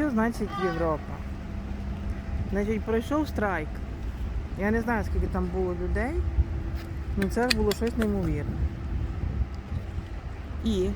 Що значить Європа? Значить, пройшов страйк. Я не знаю, скільки там було людей, але це було щось неймовірне. І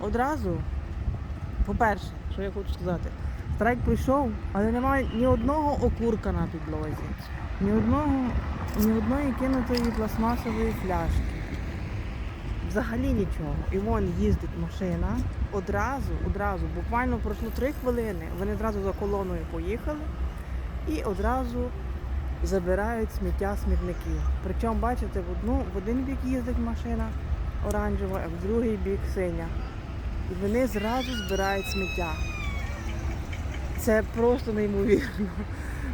одразу, по-перше, що я хочу сказати, страйк пройшов, але немає ні одного окурка на підлозі, ні одного, ні одної кинутої пластмасової фляжки. Взагалі нічого. І вон їздить машина. Одразу, одразу, буквально пройшло три хвилини. Вони одразу за колоною поїхали і одразу забирають сміття смітників. Причому, бачите, в одну в один бік їздить машина оранжева, а в другий бік синя. І вони зразу збирають сміття. Це просто неймовірно.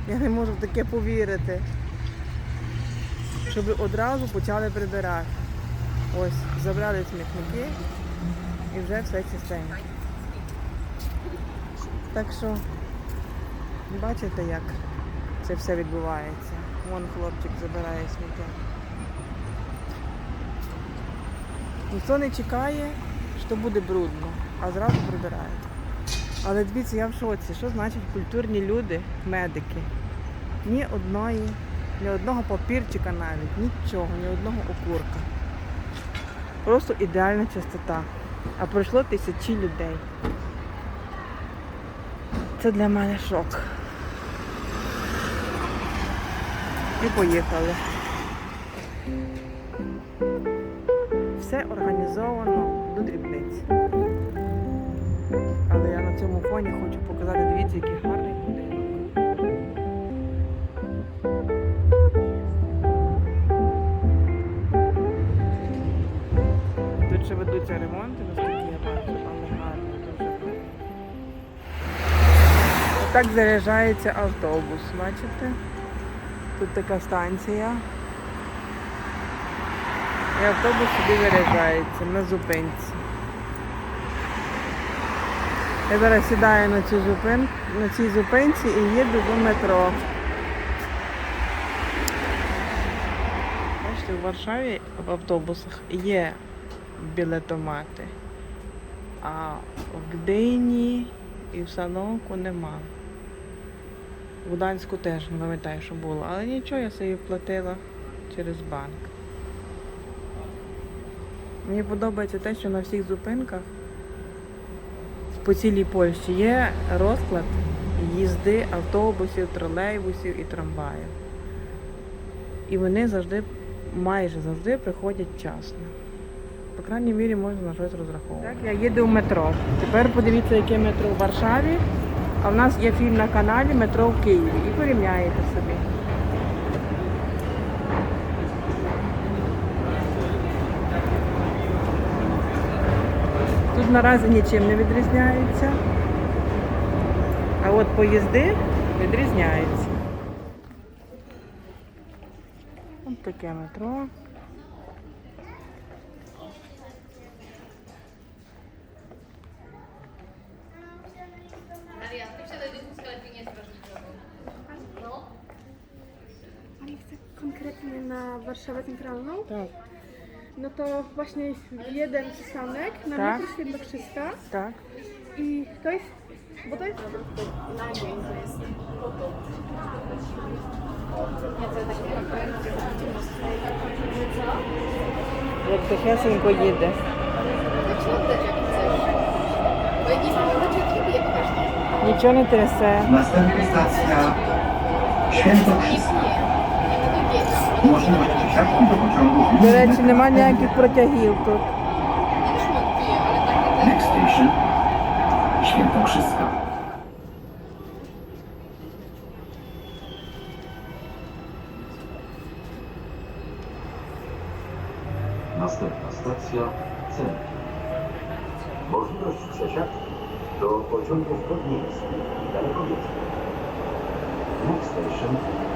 Я не можу в таке повірити. Щоб одразу почали прибирати. Ось, забрали смітники і вже все чистенько. Так що, бачите, як це все відбувається. Вон хлопчик забирає сміття. Ніхто не чекає, що буде брудно, а зразу прибирають. Але дивіться, я в шоці. Що значить культурні люди, медики? Ні одної, ні одного папірчика навіть, нічого, ні одного окурка. Просто ідеальна чистота. А пройшло тисячі людей. Це для мене шок. І поїхали. Все організовано до дрібниць. Але я на цьому фоні хочу показати, дивіться, який гарний Ще ведуться ремонти, наскільки я бачу, але гарно, дуже гарно. Так заряджається автобус, бачите? Тут така станція. І автобус собі заряджається на зупинці. Я зараз сідаю на цю зупин... на цій зупинці і їду до метро. Бачите, в Варшаві в автобусах є білетомати, а в Гдині і в Саноку нема. В Гданську теж не пам'ятаю, що було, але нічого, я собі платила через банк. Мені подобається те, що на всіх зупинках по цілій Польщі є розклад їзди автобусів, тролейбусів і трамваїв. І вони завжди, майже завжди приходять вчасно. По крайній мірі можна на щось розраховувати. Так, я їду в метро. Тепер подивіться, яке метро в Варшаві. А в нас є фільм на каналі Метро в Києві. І порівняєте собі. Тут наразі нічим не відрізняється. А от поїзди відрізняються. Ось таке метро. Warszawę Centralną. Tak. No to właśnie jeden przystanek na tak. metr Świętokrzyska. Tak. I to jest, bo to jest... Na dzień to jest. Jak to ja sobie go jedę. To ci oddać jak chcesz. Bo jak nie mam oddać, znaczy, jak lubię, pokaż. Niczego nie. E. Następna stacja Świętokrzyska. До речі, немає ніяких протягів тут. Nevíš moc pije, ale tak Next Station Świętokrzyska. Następna stacja Centrum. Możliwość przesiadki do pociągów podmiejskich i dalekobieżnych. Next station Centrum. Convenient change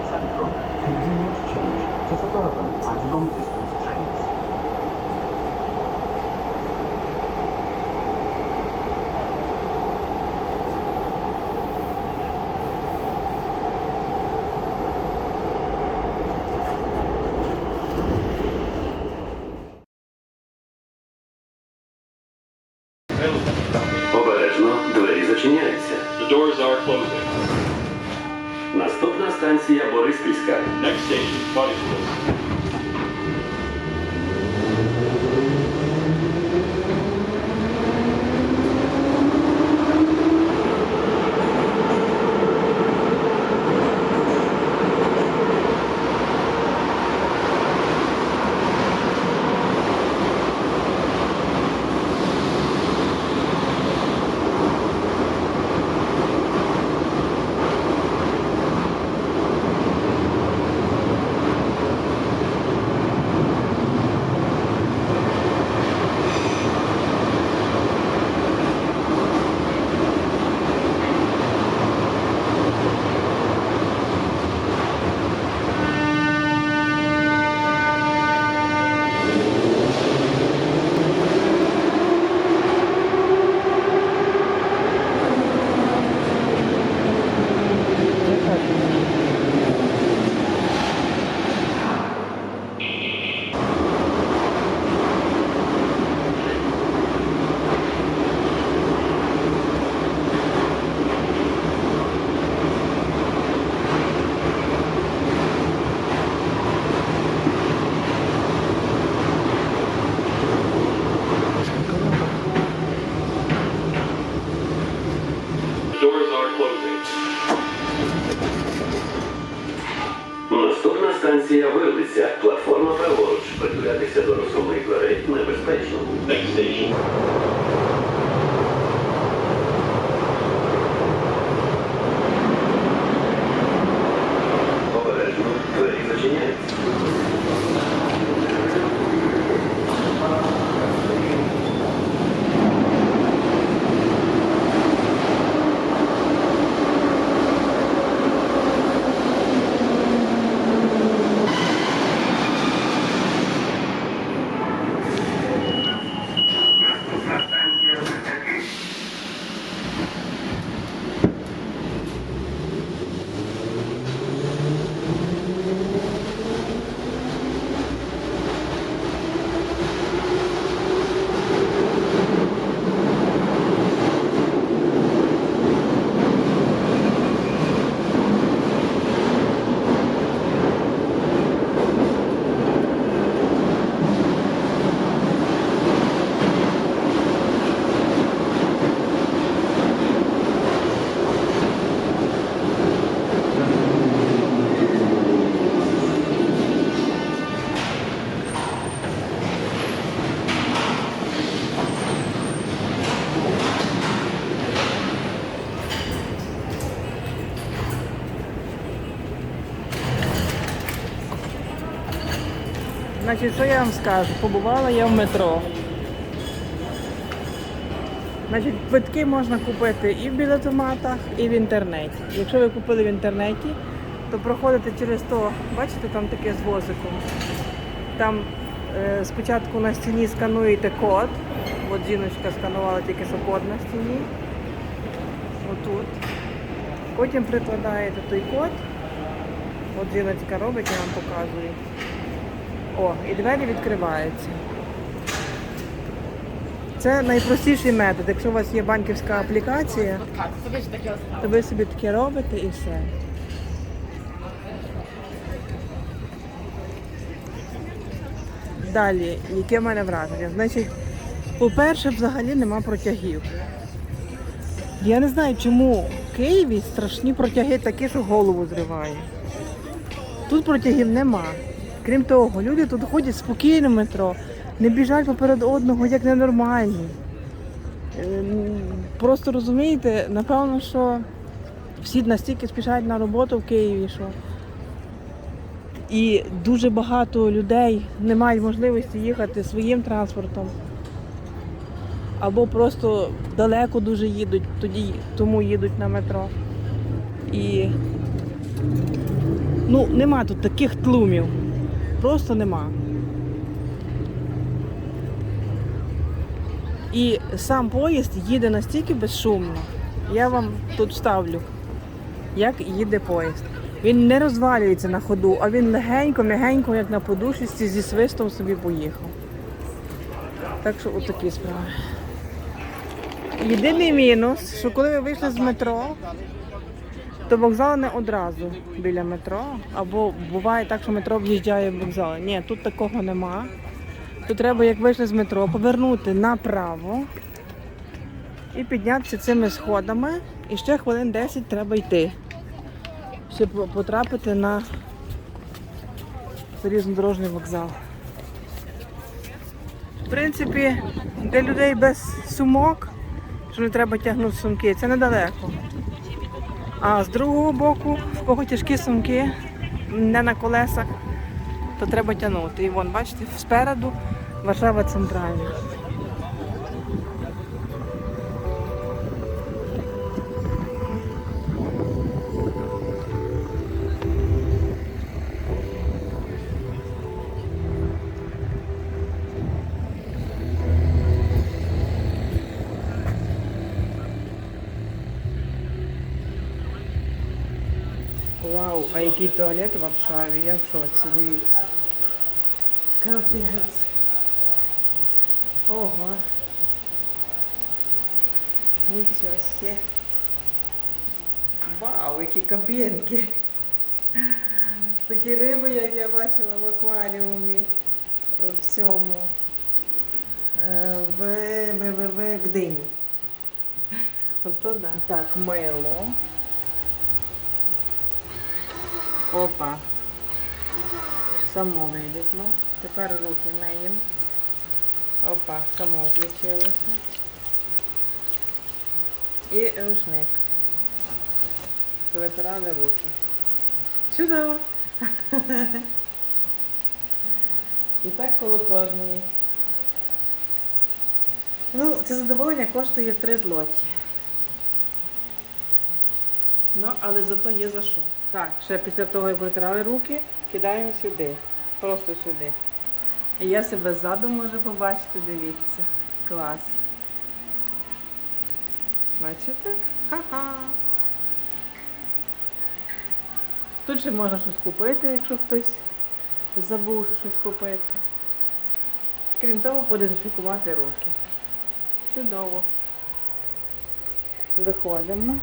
있더라고요. 아주 너무 Значить, що я вам скажу? Побувала я в метро. Значить, квитки можна купити і в білетоматах, і в інтернеті. Якщо ви купили в інтернеті, то проходите через то, бачите, там таке з возиком. Там е, спочатку на стіні скануєте код. От жіночка сканувала тільки що код на стіні. Отут. Потім прикладаєте той код. От жіночка робить, я вам показую. О, і двері відкриваються. Це найпростіший метод. Якщо у вас є банківська аплікація, то ви собі таке робите і все. Далі, яке в мене враження? Значить, по-перше, взагалі нема протягів. Я не знаю, чому в Києві страшні протяги такі, що голову зриває. Тут протягів нема. Крім того, люди тут ходять спокійно в метро, не біжать поперед одного, як ненормальні. Ем, Просто розумієте, напевно, що всі настільки спішають на роботу в Києві, що і дуже багато людей не мають можливості їхати своїм транспортом. Або просто далеко дуже їдуть, тоді тому їдуть на метро. І ну, нема тут таких тлумів. Просто нема. І сам поїзд їде настільки безшумно. Я вам тут ставлю, як їде поїзд. Він не розвалюється на ходу, а він легенько, м'ягенько, як на подушці, зі свистом собі поїхав. Так що отакі справи. Єдиний мінус, що коли ви вийшли з метро, то вокзал не одразу біля метро. Або буває так, що метро в'їжджає в вокзал. Ні, тут такого нема. Тут треба, як вийшли з метро, повернути направо і піднятися цими сходами. І ще хвилин 10 треба йти, щоб потрапити на залізнодорожний вокзал. В принципі, для людей без сумок, що не треба тягнути сумки, це недалеко. А з другого боку, в кого тяжкі сумки, не на колесах, то треба тягнути. І вон, бачите, спереду Варшава центральна. Який туалет в Варшаві, я в шоці, дивіться. Капець. Ого. Нічого себе. Вау, які кабінки. Такі риби, як я бачила в акваріумі. В цьому. Е, В, в, в, в Гдині. Ото да. Так, мило. Опа. Само вилізло. Тепер руки миємо. Опа, само включилося. І рушник. Витирали руки. Чудово! І так коло кожної. Ну, це задоволення коштує 3 злоті. Ну, але зато є за що. Так, ще після того, як витирали руки, кидаємо сюди. Просто сюди. І я себе ззаду можу побачити, дивіться. Клас. Бачите? Ха-ха. Тут ще можна щось купити, якщо хтось забув що щось купити. Крім того, подезінфікувати руки. Чудово. Виходимо.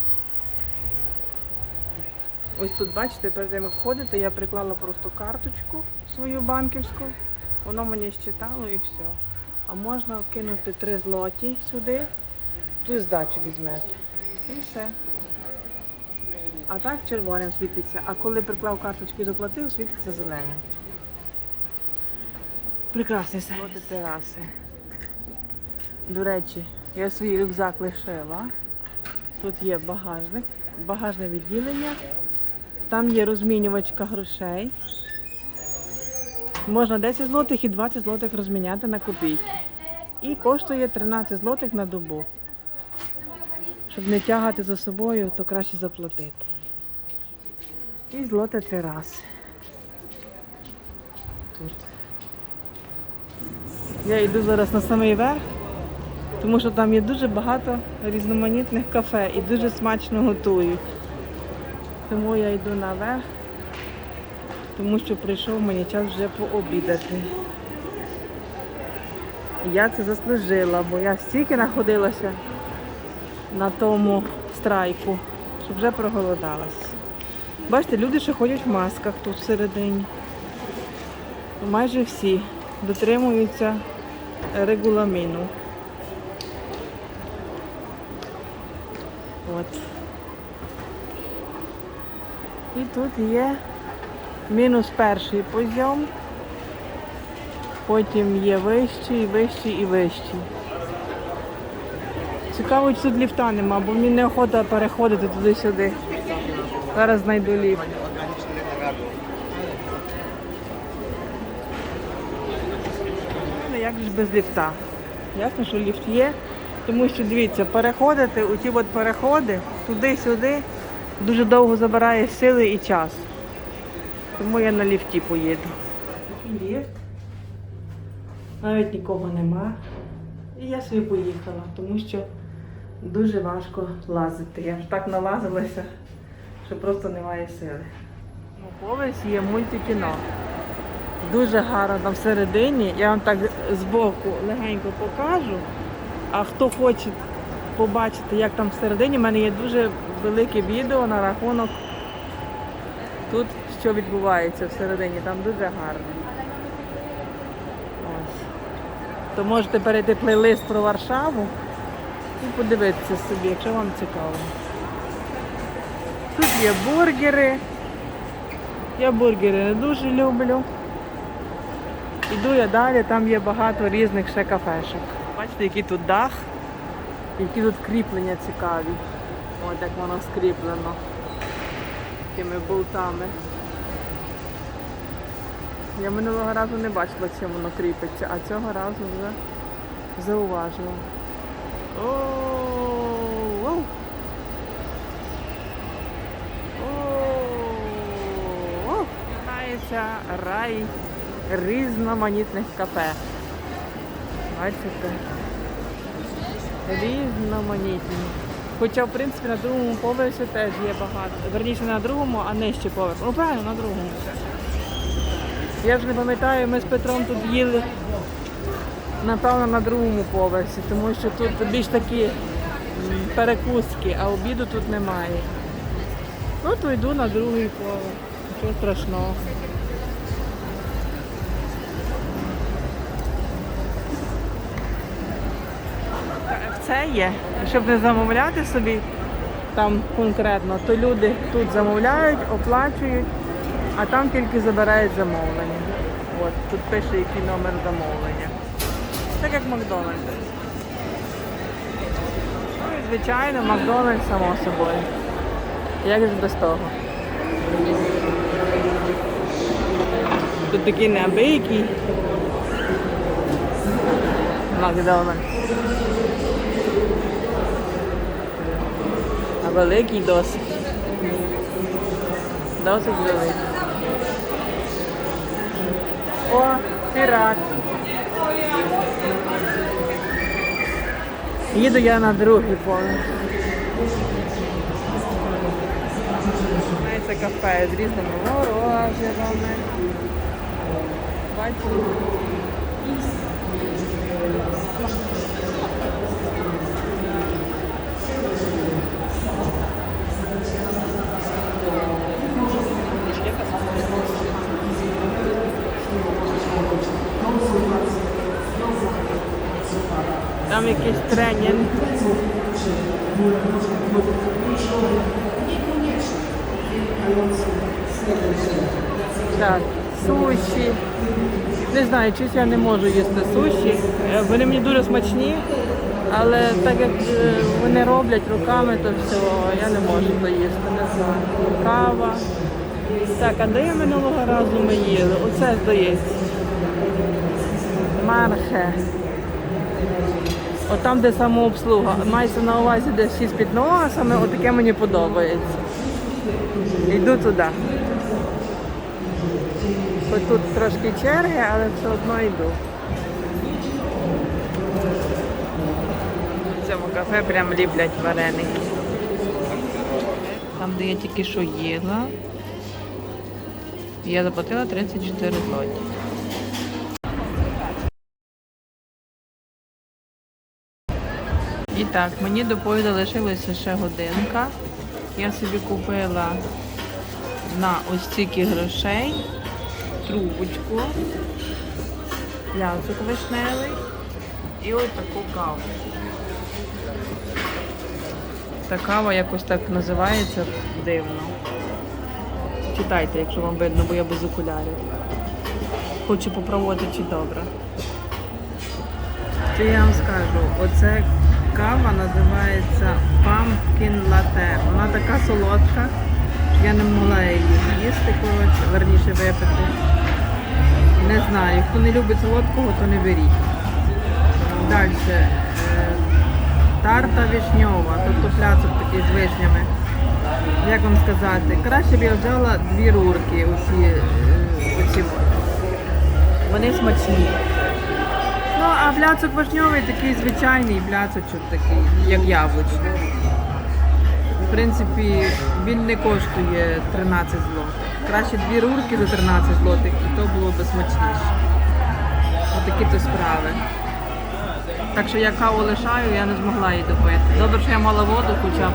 Ось тут, бачите, перед тим як входити, я приклала просто карточку свою банківську. Воно мені щитало і все. А можна кинути три злоті сюди, тут здачу візьмете. І все. А так червоним світиться. А коли приклав карточку і заплатив, світиться зеленим. Прекрасний сервіс. тераси. До речі, я свій рюкзак лишила. Тут є багажник, багажне відділення. Там є розмінювачка грошей. Можна 10 злотих і 20 злотих розміняти на копійки. І коштує 13 злотих на добу. Щоб не тягати за собою, то краще заплатити. І злоте три рази. Тут. Я йду зараз на самий верх, тому що там є дуже багато різноманітних кафе і дуже смачно готують. Тому я йду наверх, тому що прийшов мені час вже пообідати. Я це заслужила, бо я стільки знаходилася на тому страйку, що вже проголодалась. Бачите, люди ще ходять в масках тут всередині. Майже всі дотримуються регуламіну. От. І тут є мінус перший подйом, потім є вищий, вищий і вищий. Цікаво, чи тут ліфта нема, бо мені неохота переходити туди-сюди. Зараз знайду ліфт. Ну, Як ж без ліфта? Ясно, що ліфт є, тому що дивіться, переходити, у ті от переходи туди-сюди дуже довго забирає сили і час. Тому я на ліфті поїду. Ліфт. Навіть нікого нема. І я собі поїхала, тому що дуже важко лазити. Я ж так налазилася, що просто немає сили. На поверсі є мультикіно. Дуже гарно там всередині. Я вам так збоку легенько покажу. А хто хоче побачити, як там всередині. У мене є дуже велике відео на рахунок тут, що відбувається всередині. Там дуже гарно. Ось. То можете перейти плейлист про Варшаву і подивитися собі, якщо вам цікаво. Тут є бургери. Я бургери не дуже люблю. Іду я далі, там є багато різних ще кафешок. Бачите, який тут дах, які тут кріплення цікаві. От як воно скріплено такими болтами. Я минулого разу не бачила, чим воно кріпиться, а цього разу вже зауважила. О-о-о! О-о-о! Рай різноманітних кафе. Бачите? Різноманітні. Хоча, в принципі, на другому поверсі теж є багато. Верніше на другому, а нижче поверх. Ну, правильно, на другому. Я вже не пам'ятаю, ми з Петром тут їли, напевно, на другому поверсі, тому що тут більш такі перекуски, а обіду тут немає. Ну, то йду на другий поверх. Нічого страшного. Це є. Щоб не замовляти собі там конкретно, то люди тут замовляють, оплачують, а там тільки забирають замовлення. От, тут пише, який номер замовлення. Так як Макдональдс. Ну і звичайно, Макдональдс само собою. Як ж без того? Тут такий неабиякий Макдональдс. Великий досить. Досить великий. О, пірат. Їду я на другий поверх. Це кафе з різними мороженими. Бачите? Якийсь тренінг. Так, суші. Не знаю, чись я не можу їсти суші. Е, Вони мені дуже смачні, але так як е, вони роблять руками, то все, я не можу то їсти. Не знаю. Кава. Так, а де минулого разу ми їли? Оце здається. Мархе. От там, де самообслуга. Мається на увазі, де всі з а отаке мені подобається. Йду туди. Хоч тут трошки черги, але все одно йду. В цьому кафе прям ліплять вареники. Там, де я тільки що їла, я заплатила 34 злоті. І так, мені до поїзду лишилася ще годинка. Я собі купила на ось стільки грошей трубочку, лясок вишневий і ось таку каву. Та кава якось так називається дивно. Читайте, якщо вам видно, бо я без окулярів. Хочу попробувати, чи добре. Що я вам скажу? Оце кава називається Pumpkin Latte. Вона така солодка, я не могла її їсти, коротше, верніше випити. Не знаю, хто не любить солодкого, то не беріть. Далі. е, Тарта вишньова, тобто пляцок такий з вишнями. Як вам сказати? Краще б я взяла дві рурки, оці, е, оці. Вони смачні. Ну, а бляцок вишньовий такий звичайний бляцочок такий, як яблучний. В принципі, він не коштує 13 злотих. Краще дві рурки за 13 злотих і то було би смачніше. Отакі то справи. Так що я каву лишаю, я не змогла її допити. Добре, що я мала воду хоча б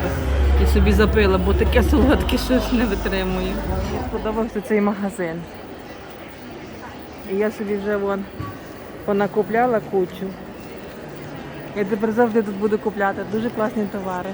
і собі запила, бо таке солодке щось не витримую. Мені Сподобався цей магазин. І я собі вже вон понакупляла кучу. Я тепер завжди тут буду купляти. Дуже класні товари.